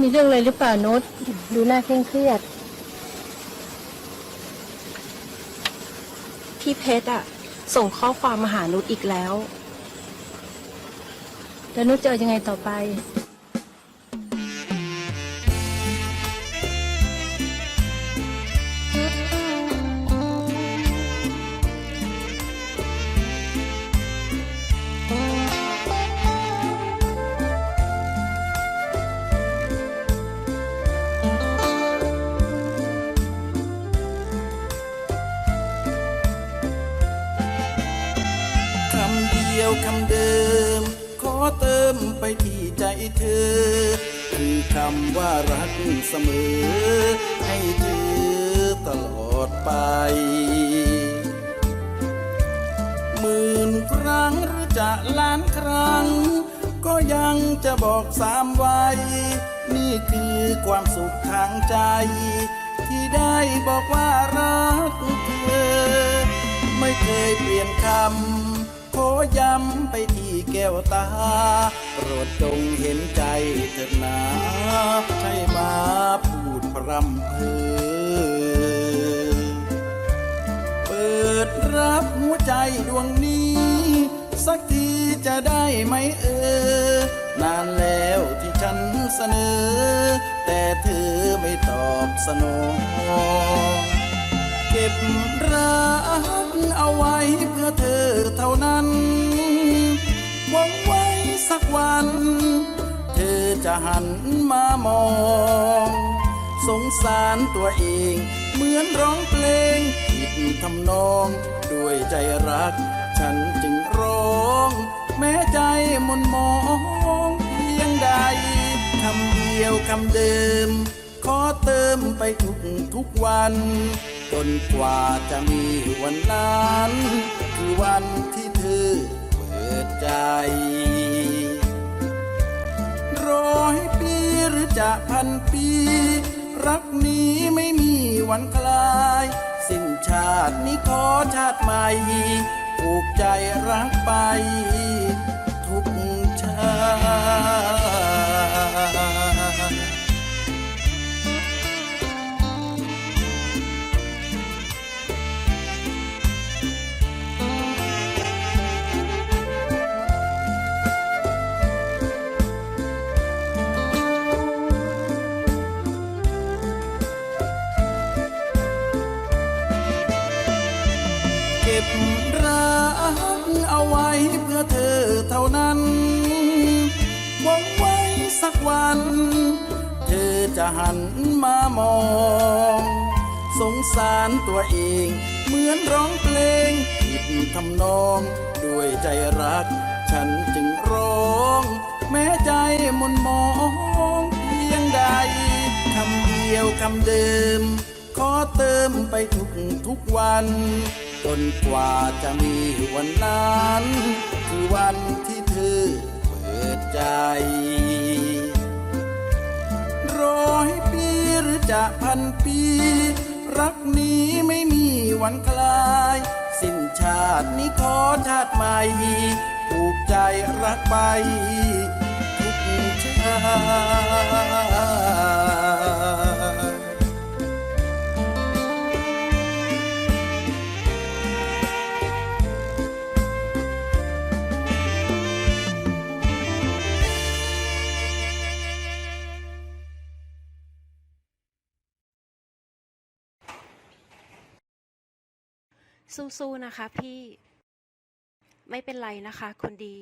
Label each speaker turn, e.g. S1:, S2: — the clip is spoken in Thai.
S1: มีเรื่องอะไรหรือเปล่านุชดูหน้าเคร่งเครียด
S2: พี่เพชรอะส่งข้อความมาหานุชอีกแล้ว
S1: แล้วนุชจะเอายังไงต่อไป
S3: คำเดิม ขอเติมไปที่ใจเธอ คือคำว่ารักเสมอ ให้เธอตลอดไปหมื่นครั้งหรือจะล้านครั้ง ก็ยังจะบอกสามไว้ นี่คือความสุขทางใจ ที่ได้บอกว่ารักเธอ ไม่เคยเปลี่ยนคำ ขอย้ำไปที่แก้วตา โปรดจงเห็นใจเถิดนาใช่มาพูดพร่ำเพอเปิดรับหัวใจดวงนี้ สักทีจะได้ไหมเออนานแล้วที่ฉันเสนอ แต่เธอไม่ตอบสนองเก็บรักเอาไว้เพื่อเธอ เท่านั้น หวังไว้สักวัน เธอจะหันมามอง สงสารตัวเอง เหมือนร้องเพลงผิดทำนอง ด้วยใจรัก ฉันจึงร้อง แม้ใจมนมองเพียงใดคำเดียวคำเดิม ขอเติมไปทุกทุกวัน จนกว่าจะมีวันนั้น คือวันที่เธอเปิดใจร้อยปีหรือจะพันปี รักนี้ไม่มีวันคลาย สิ้นชาตินี้ขอชาติใหม่ผูกใจรักไป เอาไว้เพื่อเธอเท่านั้นหวังไว้สักวัน เธอจะหันมามอง สงสารตัวเอง เหมือนร้องเพลงผิดทำนอง ด้วยใจรัก ฉันจึงร้อง แม้ใจมนมองเพียงใดคำเดียวคำเดิม ขอเติมไปทุกทุกวัน จนกว่าจะมีวันนั้น คือวันที่เธอเปิดใจ ร้อยปีหรือจะพันปี รักนี้ไม่มีวันคลาย สิ้นชาตินี้ขอชาติใหม่ผูกใจรักไปทุกชาติ
S2: สู้ๆนะคะพี่ ไม่เป็นไรนะคะ คนดี